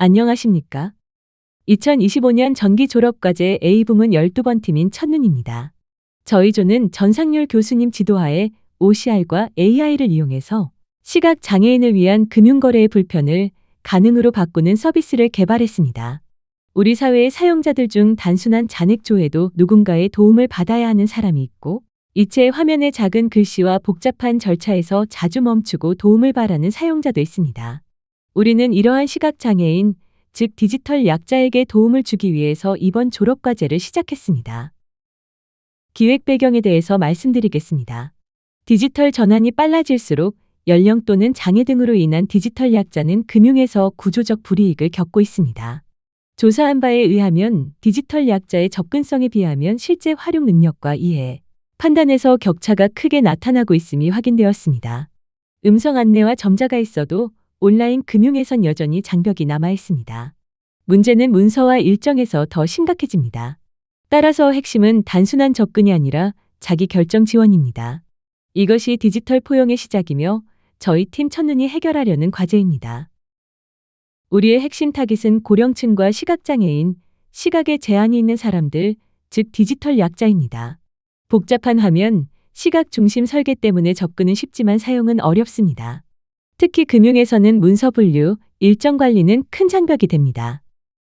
안녕하십니까? 2025년 전기 졸업과제 A부문 12번 팀인 첫눈입니다. 저희 조는 전상률 교수님 지도하에 OCR과 AI를 이용해서 시각 장애인을 위한 금융거래의 불편을 가능으로 바꾸는 서비스를 개발했습니다. 우리 사회의 사용자들 중 단순한 잔액조회도 누군가의 도움을 받아야 하는 사람이 있고 이체 화면의 작은 글씨와 복잡한 절차에서 자주 멈추고 도움을 바라는 사용자도 있습니다. 우리는 이러한 시각장애인, 즉 디지털 약자에게 도움을 주기 위해서 이번 졸업과제를 시작했습니다. 기획 배경에 대해서 말씀드리겠습니다. 디지털 전환이 빨라질수록 연령 또는 장애 등으로 인한 디지털 약자는 금융에서 구조적 불이익을 겪고 있습니다. 조사한 바에 의하면 디지털 약자의 접근성에 비하면 실제 활용 능력과 이해, 판단에서 격차가 크게 나타나고 있음이 확인되었습니다. 음성 안내와 점자가 있어도 온라인 금융에선 여전히 장벽이 남아 있습니다. 문제는 문서와 일정에서 더 심각해집니다. 따라서 핵심은 단순한 접근이 아니라 자기 결정 지원입니다. 이것이 디지털 포용의 시작이며 저희 팀 첫눈이 해결하려는 과제입니다. 우리의 핵심 타깃은 고령층과 시각장애인, 시각에 제한이 있는 사람들, 즉 디지털 약자입니다. 복잡한 화면, 시각 중심 설계 때문에 접근은 쉽지만 사용은 어렵습니다. 특히 금융에서는 문서 분류, 일정 관리는 큰 장벽이 됩니다.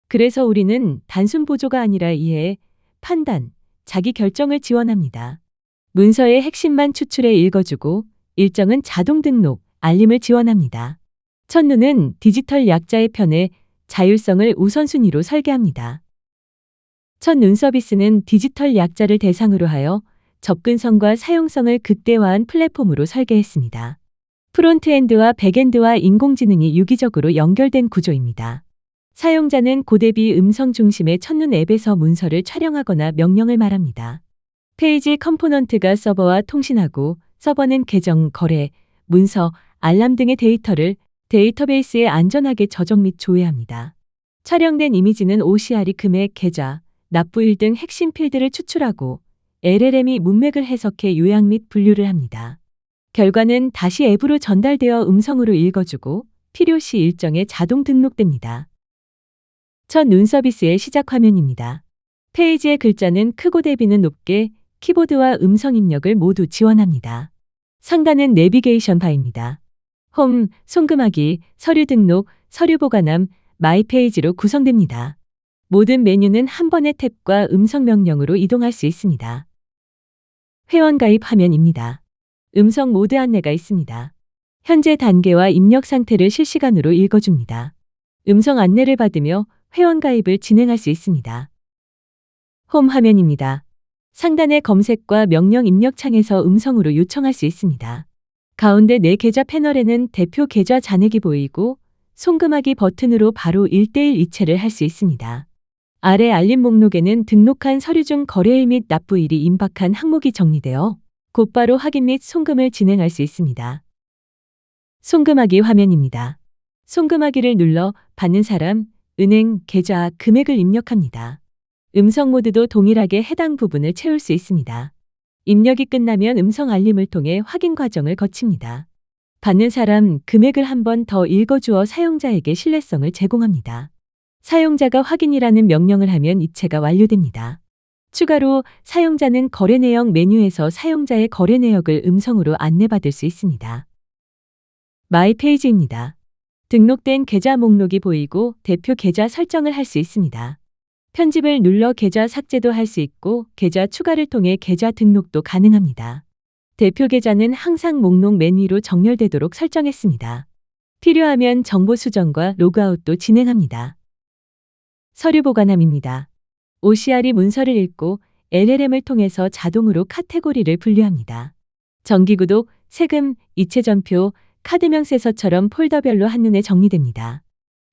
그래서 우리는 단순 보조가 아니라 이해, 판단, 자기 결정을 지원합니다. 문서의 핵심만 추출해 읽어주고 일정은 자동 등록, 알림을 지원합니다. 첫눈은 디지털 약자의 편에 자율성을 우선순위로 설계합니다. 첫눈 서비스는 디지털 약자를 대상으로 하여 접근성과 사용성을 극대화한 플랫폼으로 설계했습니다. 프론트엔드와 백엔드와 인공지능이 유기적으로 연결된 구조입니다. 사용자는 고대비 음성 중심의 첫눈 앱에서 문서를 촬영하거나 명령을 말합니다. 페이지 컴포넌트가 서버와 통신하고 서버는 계정, 거래, 문서, 알람 등의 데이터를 데이터베이스에 안전하게 저장 및 조회합니다. 촬영된 이미지는 OCR이 금액, 계좌, 납부일 등 핵심 필드를 추출하고 LLM이 문맥을 해석해 요약 및 분류를 합니다. 결과는 다시 앱으로 전달되어 음성으로 읽어주고 필요시 일정에 자동 등록됩니다. 첫 눈 서비스의 시작 화면입니다. 페이지의 글자는 크고 대비는 높게 키보드와 음성 입력을 모두 지원합니다. 상단은 내비게이션 바입니다. 홈, 송금하기, 서류 등록, 서류 보관함, 마이 페이지로 구성됩니다. 모든 메뉴는 한 번의 탭과 음성 명령으로 이동할 수 있습니다. 회원 가입 화면입니다. 음성 모드 안내가 있습니다. 현재 단계와 입력 상태를 실시간으로 읽어줍니다. 음성 안내를 받으며 회원 가입을 진행할 수 있습니다. 홈 화면입니다. 상단의 검색과 명령 입력 창에서 음성으로 요청할 수 있습니다. 가운데 내 계좌 패널에는 대표 계좌 잔액이 보이고 송금하기 버튼으로 바로 1대1 이체를 할 수 있습니다. 아래 알림 목록에는 등록한 서류 중 거래일 및 납부일이 임박한 항목이 정리되어 곧바로 확인 및 송금을 진행할 수 있습니다. 송금하기 화면입니다. 송금하기를 눌러 받는 사람, 은행, 계좌, 금액을 입력합니다. 음성 모드도 동일하게 해당 부분을 채울 수 있습니다. 입력이 끝나면 음성 알림을 통해 확인 과정을 거칩니다. 받는 사람, 금액을 한 번 더 읽어주어 사용자에게 신뢰성을 제공합니다. 사용자가 확인이라는 명령을 하면 이체가 완료됩니다. 추가로 사용자는 거래 내역 메뉴에서 사용자의 거래 내역을 음성으로 안내받을 수 있습니다. 마이 페이지입니다. 등록된 계좌 목록이 보이고 대표 계좌 설정을 할 수 있습니다. 편집을 눌러 계좌 삭제도 할 수 있고 계좌 추가를 통해 계좌 등록도 가능합니다. 대표 계좌는 항상 목록 맨 위로 정렬되도록 설정했습니다. 필요하면 정보 수정과 로그아웃도 진행합니다. 서류 보관함입니다. OCR이 문서를 읽고 LLM을 통해서 자동으로 카테고리를 분류합니다. 정기구독, 세금, 이체전표, 카드 명 세서처럼 폴더별로 한눈에 정리됩니다.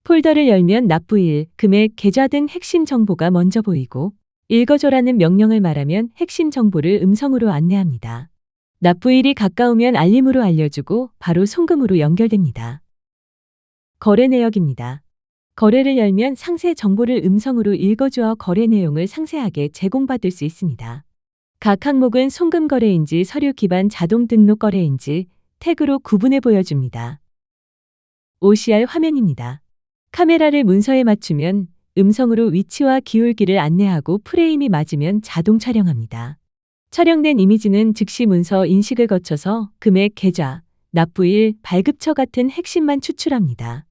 폴더를 열면 납부일, 금액, 계좌 등 핵심 정보가 먼저 보이고 읽어줘라는 명령을 말하면 핵심 정보를 음성으로 안내합니다. 납부일이 가까우면 알림으로 알려주고 바로 송금으로 연결됩니다. 거래 내역입니다. 거래를 열면 상세 정보를 음성으로 읽어주어 거래 내용을 상세하게 제공받을 수 있습니다. 각 항목은 송금 거래인지 서류 기반 자동 등록 거래인지 태그로 구분해 보여줍니다. OCR 화면입니다. 카메라를 문서에 맞추면 음성으로 위치와 기울기를 안내하고 프레임이 맞으면 자동 촬영합니다. 촬영된 이미지는 즉시 문서 인식을 거쳐서 금액, 계좌, 납부일, 발급처 같은 핵심만 추출합니다.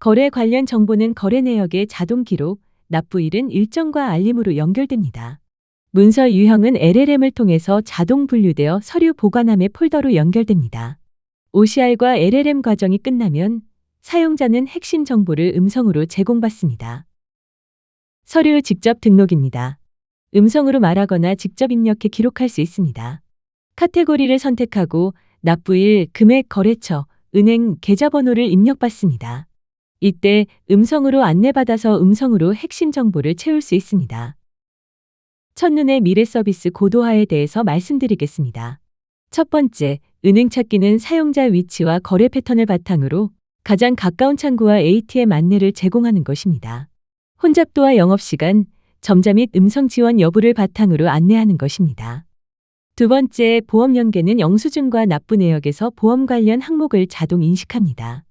거래 관련 정보는 거래 내역의 자동 기록, 납부일은 일정과 알림으로 연결됩니다. 문서 유형은 LLM을 통해서 자동 분류되어 서류 보관함의 폴더로 연결됩니다. OCR과 LLM 과정이 끝나면 사용자는 핵심 정보를 음성으로 제공받습니다. 서류 직접 등록입니다. 음성으로 말하거나 직접 입력해 기록할 수 있습니다. 카테고리를 선택하고 납부일, 금액, 거래처, 은행, 계좌번호를 입력받습니다. 이때 음성으로 안내받아서 음성으로 핵심 정보를 채울 수 있습니다. 첫눈의 미래 서비스 고도화에 대해서 말씀드리겠습니다. 첫 번째, 은행 찾기는 사용자 위치와 거래 패턴을 바탕으로 가장 가까운 창구와 ATM 안내를 제공하는 것입니다. 혼잡도와 영업시간, 점자 및 음성 지원 여부를 바탕으로 안내하는 것입니다. 두 번째, 보험 연계는 영수증과 납부 내역에서 보험 관련 항목을 자동 인식합니다.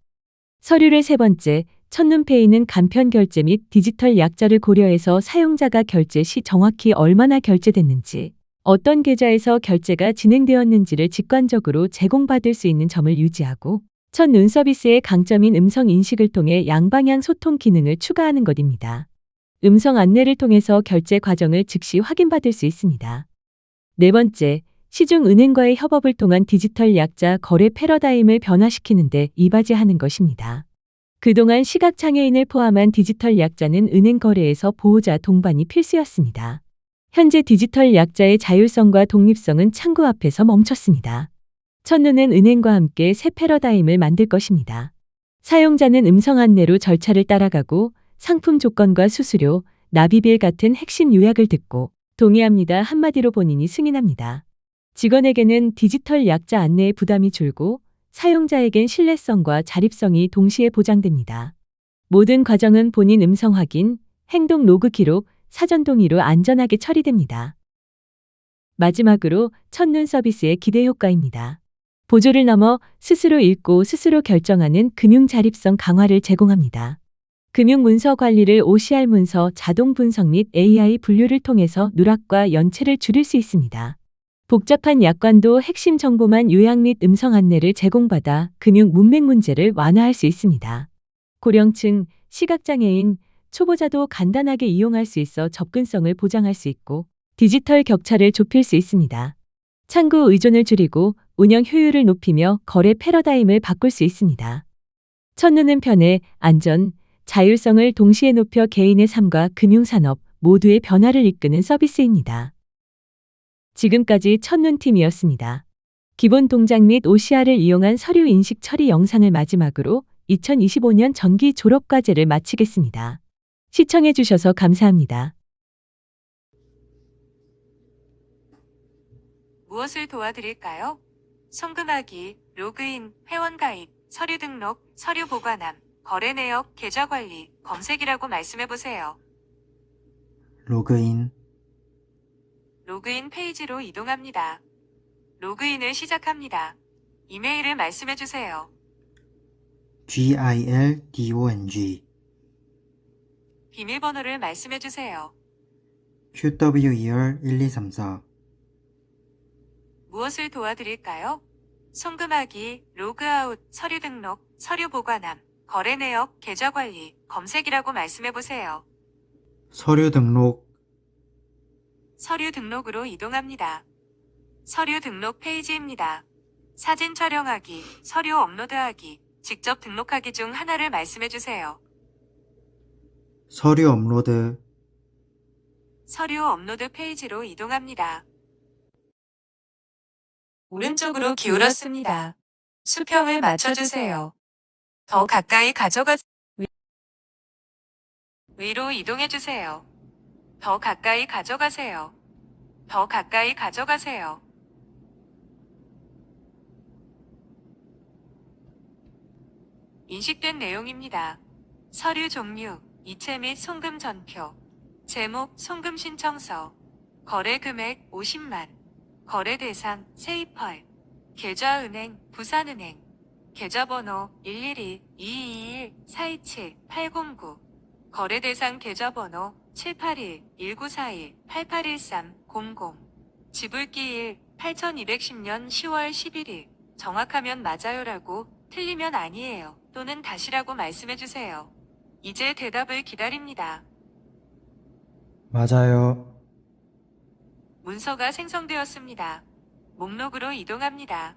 서류를 세 번째, 첫눈페이는 간편 결제 및 디지털 약자를 고려해서 사용자가 결제 시 정확히 얼마나 결제됐는지, 어떤 계좌에서 결제가 진행되었는지를 직관적으로 제공받을 수 있는 점을 유지하고, 첫눈 서비스의 강점인 음성 인식을 통해 양방향 소통 기능을 추가하는 것입니다. 음성 안내를 통해서 결제 과정을 즉시 확인받을 수 있습니다. 네 번째, 시중 은행과의 협업을 통한 디지털 약자 거래 패러다임을 변화시키는데 이바지하는 것입니다. 그동안 시각장애인을 포함한 디지털 약자는 은행 거래에서 보호자 동반이 필수였습니다. 현재 디지털 약자의 자율성과 독립성은 창구 앞에서 멈췄습니다. 첫눈은 은행과 함께 새 패러다임을 만들 것입니다. 사용자는 음성 안내로 절차를 따라가고 상품 조건과 수수료, 납입일 같은 핵심 요약을 듣고 동의합니다 한마디로 본인이 승인합니다. 직원에게는 디지털 약자 안내의 부담이 줄고 사용자에겐 신뢰성과 자립성이 동시에 보장됩니다. 모든 과정은 본인 음성 확인, 행동 로그 기록, 사전 동의로 안전하게 처리됩니다. 마지막으로 첫눈 서비스의 기대 효과입니다. 보조를 넘어 스스로 읽고 스스로 결정하는 금융 자립성 강화를 제공합니다. 금융 문서 관리를 OCR 문서 자동 분석 및 AI 분류를 통해서 누락과 연체를 줄일 수 있습니다. 복잡한 약관도 핵심 정보만 요약 및 음성 안내를 제공받아 금융 문맥 문제를 완화할 수 있습니다. 고령층, 시각장애인, 초보자도 간단하게 이용할 수 있어 접근성을 보장할 수 있고 디지털 격차를 좁힐 수 있습니다. 창구 의존을 줄이고 운영 효율을 높이며 거래 패러다임을 바꿀 수 있습니다. 첫눈은 편해, 안전, 자율성을 동시에 높여 개인의 삶과 금융산업 모두의 변화를 이끄는 서비스입니다. 지금까지 첫눈팀이었습니다. 기본 동작 및 OCR을 이용한 서류 인식 처리 영상을 마지막으로 2025년 정기 졸업과제를 마치겠습니다. 시청해주셔서 감사합니다. 무엇을 도와드릴까요? 송금하기, 로그인, 회원 가입, 서류 등록, 서류 보관함, 거래 내역, 계좌 관리, 검색이라고 말씀해보세요. 로그인, 로그인 페이지로 이동합니다. 로그인을 시작합니다. 이메일을 말씀해 주세요. GILDONG, 비밀번호를 말씀해 주세요. QWER1234, 무엇을 도와드릴까요? 송금하기, 로그아웃, 서류 등록, 서류 보관함, 거래 내역, 계좌 관리, 검색이라고 말씀해 보세요. 서류 등록, 서류 등록으로 이동합니다. 서류 등록 페이지입니다. 사진 촬영하기, 서류 업로드하기, 직접 등록하기 중 하나를 말씀해주세요. 서류 업로드, 서류 업로드 페이지로 이동합니다. 오른쪽으로 기울었습니다. 수평을 맞춰주세요. 더 가까이 가져가 위- 위로 이동해주세요. 더 가까이 가져가세요. 더 가까이 가져가세요. 인식된 내용입니다. 서류 종류, 이체 및 송금 전표, 제목 송금 신청서, 거래 금액 50만, 거래 대상 세이펄, 계좌 은행 부산은행, 계좌번호 112-221-427-809 거래 대상 계좌번호 781-1941-8813-00 지불기일 8210년 10월 11일 정확하면 맞아요라고 틀리면 아니에요 또는 다시라고 말씀해주세요. 이제 대답을 기다립니다. 맞아요. 문서가 생성되었습니다. 목록으로 이동합니다.